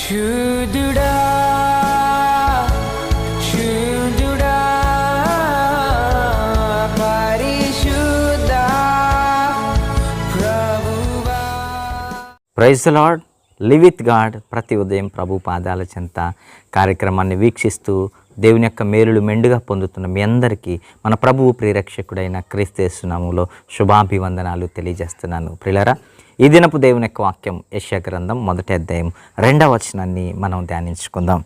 శుద్ధుడా శుద్ధుడా పరిశుద్ధ ప్రభువా. Praise Lord. Liveth God. ప్రతి ఉదయం ప్రభు పాదాల చెంత కార్యక్రమాన్ని వీక్షిస్తూ దేవుని యొక్క మేలులు మెండుగా పొందుతున్న మీ అందరికీ మన ప్రభువు ప్రిరక్షకుడైన క్రీస్తేస్తున్నాములో శుభాభివందనాలు తెలియజేస్తున్నాను. ప్రిలరా ఈ దినపు దేవుని యొక్క వాక్యం యశ్యా గ్రంథం మొదటి అధ్యాయం రెండవ వచనాన్ని మనం ధ్యానించుకుందాం.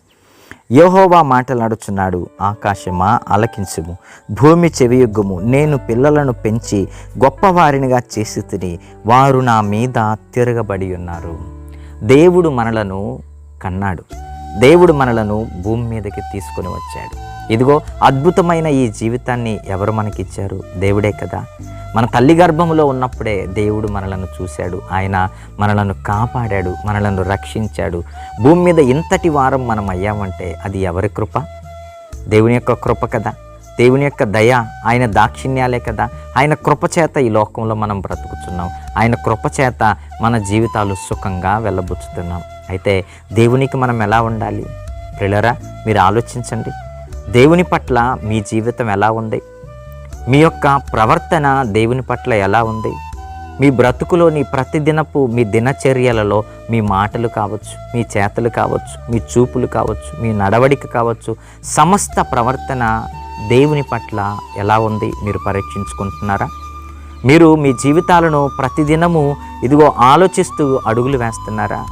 యహోవా మాటలాడుచున్నాడు ఆకాశమా ఆలకించుము భూమి చెవియుగ్గుము నేను పిల్లలను పెంచి గొప్పవారినిగా చేసి తిని వారు నా మీద తిరగబడి ఉన్నారు. దేవుడు మనలను కన్నాడు. దేవుడు మనలను భూమి మీదకి తీసుకొని వచ్చాడు. ఇదిగో అద్భుతమైన ఈ జీవితాన్ని ఎవరు మనకిచ్చారు? దేవుడే కదా. మన తల్లి గర్భంలో ఉన్నప్పుడే దేవుడు మనలను చూశాడు. ఆయన మనలను కాపాడాడు మనలను రక్షించాడు. భూమి మీద ఇంతటి వారం మనం అయ్యామంటే అది ఎవరి కృప? దేవుని యొక్క కృప కదా. దేవుని యొక్క దయ ఆయన దాక్షిణ్యాలే కదా. ఆయన కృపచేత ఈ లోకంలో మనం బ్రతుకుతున్నాం. ఆయన కృపచేత మన జీవితాలు సుఖంగా వెళ్ళబుచ్చుతున్నాం. అయితే దేవునికి మనం ఎలా ఉండాలి? ప్రిలరా మీరు ఆలోచించండి. దేవుని పట్ల మీ జీవితం ఎలా ఉంది? మీ యొక్క ప్రవర్తన దేవుని పట్ల ఎలా ఉంది? మీ బ్రతుకులోని ప్రతిదినపు మీ దినచర్యలలో మీ మాటలు కావచ్చు మీ చేతలు కావచ్చు మీ చూపులు కావచ్చు మీ నడవడిక కావచ్చు సమస్త ప్రవర్తన దేవుని పట్ల ఎలా ఉంది మీరు పరీక్షించుకుంటున్నారా? మీరు మీ జీవితాలను ప్రతిదినము ఇదిగో ఆలోచిస్తూ అడుగులు వేస్తున్నారా?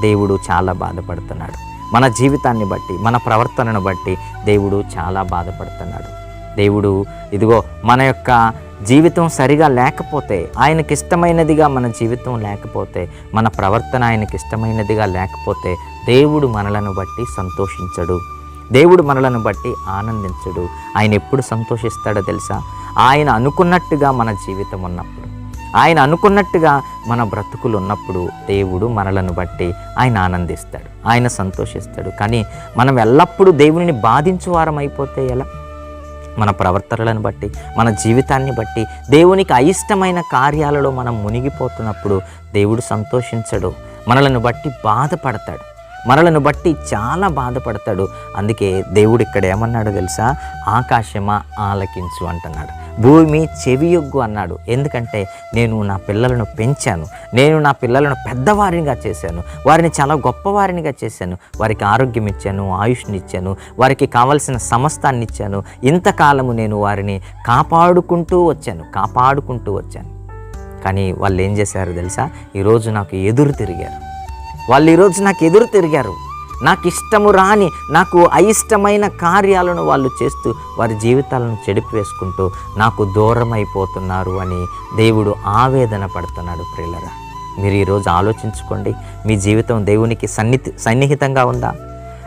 దేవుడు చాలా బాధపడుతున్నాడు. మన జీవితాన్ని బట్టి మన ప్రవర్తనను బట్టి దేవుడు చాలా బాధపడుతున్నాడు. దేవుడు ఇదిగో మన యొక్క జీవితం సరిగా లేకపోతే ఆయనకి ఇష్టమైనదిగా మన జీవితం లేకపోతే మన ప్రవర్తన ఆయనకి ఇష్టమైనదిగా లేకపోతే దేవుడు మనలను బట్టి సంతోషించడు. దేవుడు మనలను బట్టి ఆనందించడు. ఆయన ఎప్పుడు సంతోషిస్తాడో తెలుసా? ఆయన అనుకున్నట్టుగా మన జీవితం ఉన్నప్పుడు. ఆయన అనుకున్నట్టుగా మన బ్రతుకులు ఉన్నప్పుడు దేవుడు మనలను బట్టి ఆయన ఆనందిస్తాడు. ఆయన సంతోషిస్తాడు. కానీ మనం ఎల్లప్పుడూ దేవుని బాధించు అయిపోతే ఎలా? మన ప్రవర్తనలను బట్టి మన జీవితాన్ని బట్టి దేవునికి అయిష్టమైన కార్యాలలో మనం మునిగిపోతున్నప్పుడు దేవుడు సంతోషించడు. మనలను బట్టి బాధపడతాడు. మనలను బట్టి చాలా బాధపడతాడు. అందుకే దేవుడు ఇక్కడ ఏమన్నాడు తెలుసా? ఆకాశమా ఆలకించు అంటున్నాడు. భూమి చెవియొగ్గు అన్నాడు. ఎందుకంటే నేను నా పిల్లలను పెంచాను. నేను నా పిల్లలను పెద్దవారినిగా చేశాను. వారిని చాలా గొప్పవారినిగా చేశాను. వారికి ఆరోగ్యం ఇచ్చాను ఆయుష్నిచ్చాను వారికి కావలసిన సమస్తాన్ని ఇచ్చాను. ఇంతకాలము నేను వారిని కాపాడుకుంటూ వచ్చాను కాపాడుకుంటూ వచ్చాను. కానీ వాళ్ళు ఏం చేశారు తెలుసా? ఈరోజు నాకు ఎదురు తిరిగారు. వాళ్ళు ఈరోజు నాకు ఎదురు తిరిగారు. నాకు ఇష్టము రాని నాకు అయిష్టమైన కార్యాలను వాళ్ళు చేస్తూ వారి జీవితాలను చెడిపివేసుకుంటూ నాకు దూరం అయిపోతున్నారు అని దేవుడు ఆవేదన పడుతున్నాడు ప్రియులరా. మీరు ఈరోజు ఆలోచించుకోండి మీ జీవితం దేవునికి సన్నిహి సన్నిహితంగా ఉందా?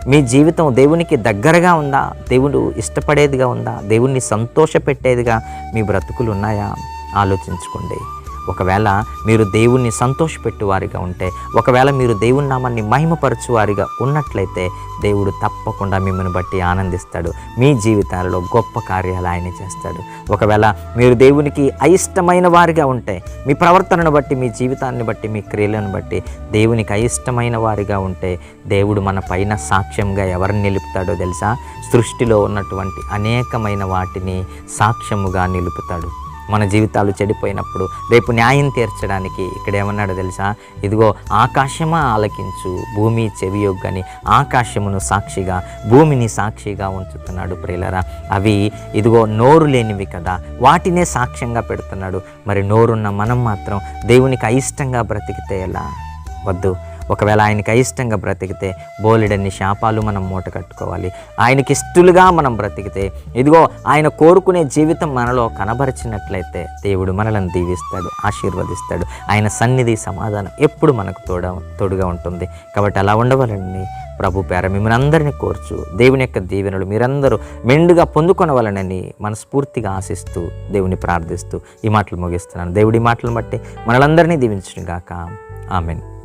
మీ జీవితం దేవునికి దగ్గరగా ఉందా? దేవుడు ఇష్టపడేదిగా ఉందా? దేవుణ్ణి సంతోషపెట్టేదిగా మీ బ్రతుకులు ఉన్నాయా? ఆలోచించుకోండి. ఒకవేళ మీరు దేవుణ్ణి సంతోషపెట్టు వారిగా ఉంటే ఒకవేళ మీరు దేవుని నామాన్ని మహిమపరచువారిగా ఉన్నట్లయితే దేవుడు తప్పకుండా మిమ్మల్ని బట్టి ఆనందిస్తాడు. మీ జీవితాలలో గొప్ప కార్యాలు ఆయన చేస్తాడు. ఒకవేళ మీరు దేవునికి అయిష్టమైన వారిగా ఉంటే మీ ప్రవర్తనను బట్టి మీ జీవితాన్ని బట్టి మీ క్రియలను బట్టి దేవునికి అయిష్టమైన వారిగా ఉంటే దేవుడు మన పైన సాక్ష్యంగా ఎవరిని నిలుపుతాడో తెలుసా? సృష్టిలో ఉన్నటువంటి అనేకమైన వాటిని సాక్ష్యముగా నిలుపుతాడు. మన జీవితాలు చెడిపోయినప్పుడు రేపు న్యాయం తీర్చడానికి ఇక్కడ ఏమన్నాడో తెలుసా? ఇదిగో ఆకాశమా ఆలకించు భూమి చెవియొగ్గని ఆకాశమును సాక్షిగా భూమిని సాక్షిగా ఉంచుతున్నాడు ప్రియులరా. అవి ఇదిగో నోరు లేనివి కదా వాటినే సాక్ష్యంగా పెడుతున్నాడు. మరి నోరున్న మనం మాత్రం దేవునికి అయిష్టంగా బ్రతికితే ఎలా? వద్దు. ఒకవేళ ఆయనకి అయిష్టంగా బ్రతికితే బోలెడన్ని శాపాలు మనం మూట కట్టుకోవాలి. ఆయనకి ఇష్టలుగా మనం బ్రతికితే ఇదిగో ఆయన కోరుకునే జీవితం మనలో కనబరిచినట్లయితే దేవుడు మనలను దీవిస్తాడు ఆశీర్వదిస్తాడు. ఆయన సన్నిధి సమాధానం ఎప్పుడు మనకు తోడ తోడుగా ఉంటుంది. కాబట్టి అలా ఉండవాలండి. ప్రభు పేర మిమ్మల్ని అందరినీ కోర్చు. దేవుని యొక్క దీవెనలు మీరందరూ మెండుగా పొందుకొనవలనని మనస్ఫూర్తిగా ఆశిస్తూ దేవుని ప్రార్థిస్తూ ఈ మాటలు ముగిస్తున్నాను. దేవుడి మాటలను బట్టి మనలందరినీ దీవించుగాక ఆమెన్.